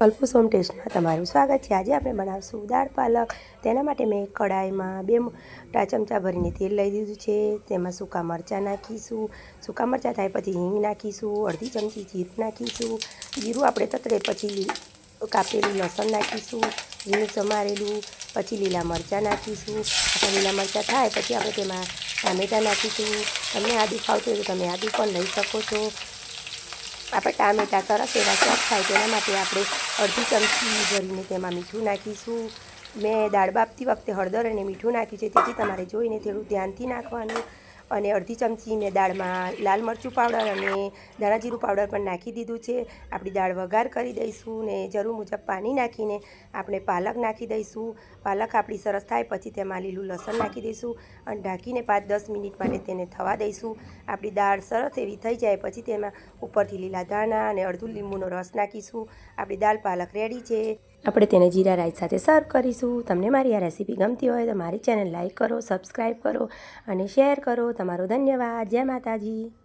કલ્પુ સોમ ટેસ્ટમાં તમારું સ્વાગત છે. આજે આપણે બનાવશું દાળ પાલક. તેના માટે મેં કડાઈમાં બે મોટા ચમચા ભરીને તેલ લઈ દીધું છે. તેમાં સૂકા મરચાં નાખીશું. સૂકા મરચાં થાય પછી હિંગ નાખીશું, અડધી ચમચી જીરું નાખીશું. જીરું આપણે તતરે પછી કાપેલું લસણ નાખીશું ઝીણું સમારેલું, પછી લીલા મરચાં નાખીશું. આપણે લીલા મરચાં થાય પછી આપણે તેમાં ટામેટાં નાખીશું. તમને આદુ ખાવતું હોય તો તમે આદુ પણ લઈ શકો છો. આપણે ટામેટાં સરસ એવા સોફ્ટ થાય તેના માટે આપણે અડધી ચમચી ભરીને તેમાં મીઠું નાખીશું. મેં દાળ બાફતી વખતે હળદર અને મીઠું નાખ્યું છે, તેથી તમારે જોઈને થોડું ધ્યાનથી નાખવાનું. અને અડધી ચમચી મેં દાળમાં લાલ મરચું પાવડર અને ધાણા જીરું પાવડર પણ નાખી દીધું છે. આપણી દાળ વઘાર કરી દઈશું ને જરૂર મુજબ પાણી નાખીને આપણે પાલક નાખી દઈશું. પાલક આપણી સરસ થાય પછી તેમાં લીલું લસણ નાખી દઈશું અને ઢાંકીને પાંચ દસ મિનિટ માટે તેને થવા દઈશું. આપણી દાળ સરસ એવી થઈ જાય પછી તેમાં ઉપરથી લીલા ધાણા અને અડધું લીંબુનો રસ નાખીશું. આપણી દાળ પાલક રેડી છે. આપણે તેને જીરા રાઈસ સાથે સર્વ કરીશું. તમને મારી આ રેસીપી ગમતી હોય તો મારી ચેનલ લાઈક કરો, સબસ્ક્રાઈબ કરો અને શેર કરો. તમારો ધન્યવાદ. જય માતાજી.